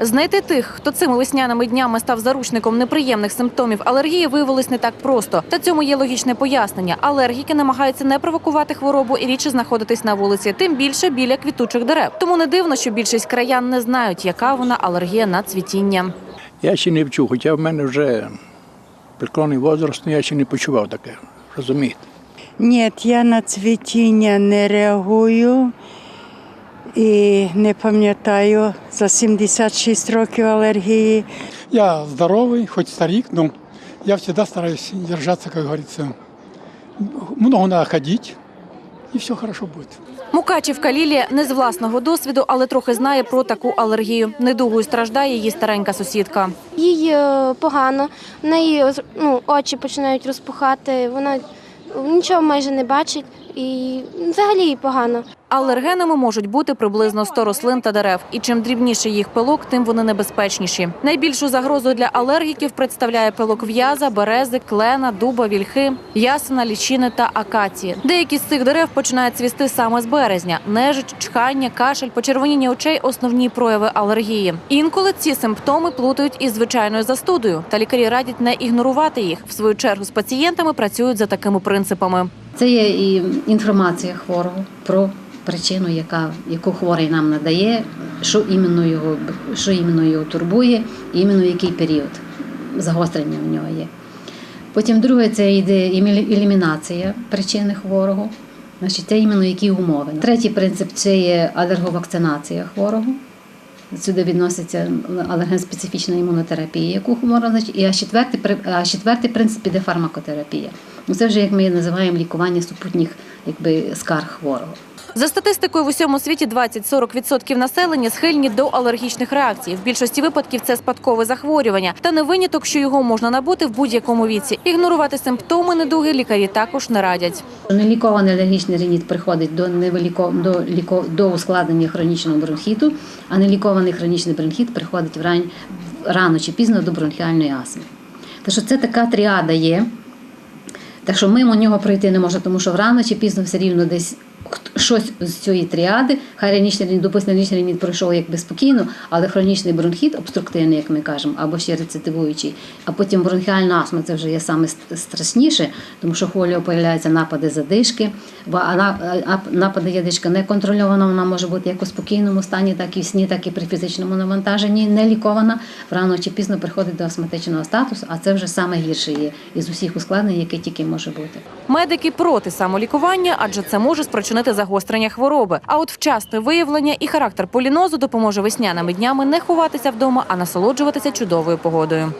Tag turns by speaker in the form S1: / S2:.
S1: Знайти тих, хто цими весняними днями став заручником неприємних симптомів алергії, виявилось не так просто. Та цьому є логічне пояснення. Алергіки намагаються не провокувати хворобу і рідше знаходитись на вулиці, тим більше біля квітучих дерев. Тому не дивно, що більшість краян не знають, яка вона алергія на цвітіння.
S2: Я ще не вчу, хоча в мене вже преклонний возраст, але я ще не почував таке. Розумієте?
S3: Ні, я на цвітіння не реагую і не пам'ятаю за 76 років алергії.
S4: Я здоровый, хоть старик, но я всегда стараюсь держаться, как говорится. Много надо ходить, и все хорошо будет.
S1: Мукачівка Лілія не з власного досвіду, але трохи знає про таку алергію. Недугою страждає її старенька сусідка.
S5: Їй е, погано, в неї ну, очі починають розпухати, вона нічого майже не бачить і взагалі їй погано.
S1: Алергенами можуть бути приблизно 100 рослин та дерев, і чим дрібніший їх пилок, тим вони небезпечніші. Найбільшу загрозу для алергіків представляє пилок в'яза, берези, клена, дуба, вільхи, ясена, лічини та акації. Деякі з цих дерев починають цвісти саме з березня. Нежить, чхання, кашель, почервоніння очей основні прояви алергії. Інколи ці симптоми плутають із звичайною застудою, та лікарі радять не ігнорувати їх. В свою чергу з пацієнтами працюють за такими принципами.
S6: Це є і інформація хворого про причину, яка, яку хворий нам надає, що іменно його, що іменно його турбує, іменно який період загострення в нього є. Потім друге, це йде елімінація причини хворого. Значить, це іменно які умови. Третій принцип це є алерговакцинація хворого. Сюди відноситься алерген-специфічна імунотерапія, яку можна значить, і а четвертий, а четвертий принцип іде фармакотерапія. Ну, це вже як ми називаємо лікування супутніх якби, скарг хворого.
S1: За статистикою в усьому світі 20-40% населення схильні до алергічних реакцій. В більшості випадків це спадкове захворювання, та не виняток, що його можна набути в будь-якому віці. Ігнорувати симптоми недуги лікарі також не радять.
S6: Нелікований алергічний рініт приходить до невелико до ліко до ускладнення хронічного бронхіту, а нелікований хронічний бронхіт приходить врань рано чи пізно до бронхіальної астми. Що це така тріада є. Так що мимо нього пройти не можна, тому що рано чи пізно все рівно десь щось з цієї тріади, хай ранічний рініт, допустимо, ранічний рініт пройшов якби спокійно, але хронічний бронхіт, обструктивний, як ми кажемо, або ще рецидивуючий, а потім бронхіальна астма це вже є саме страшніше, тому що хворі появляються напади задишки, бо напади ядишка не контрольована, вона може бути як у спокійному стані, так і в сні, так і при фізичному навантаженні, не лікована. Рано чи пізно приходить до астматичного статусу, а це вже саме гірше є із усіх ускладнень, які тільки може бути.
S1: Медики проти самолікування, адже це може спричинити загострення хвороби. А от вчасне виявлення і характер полінозу допоможе весняними днями не ховатися вдома, а насолоджуватися чудовою погодою.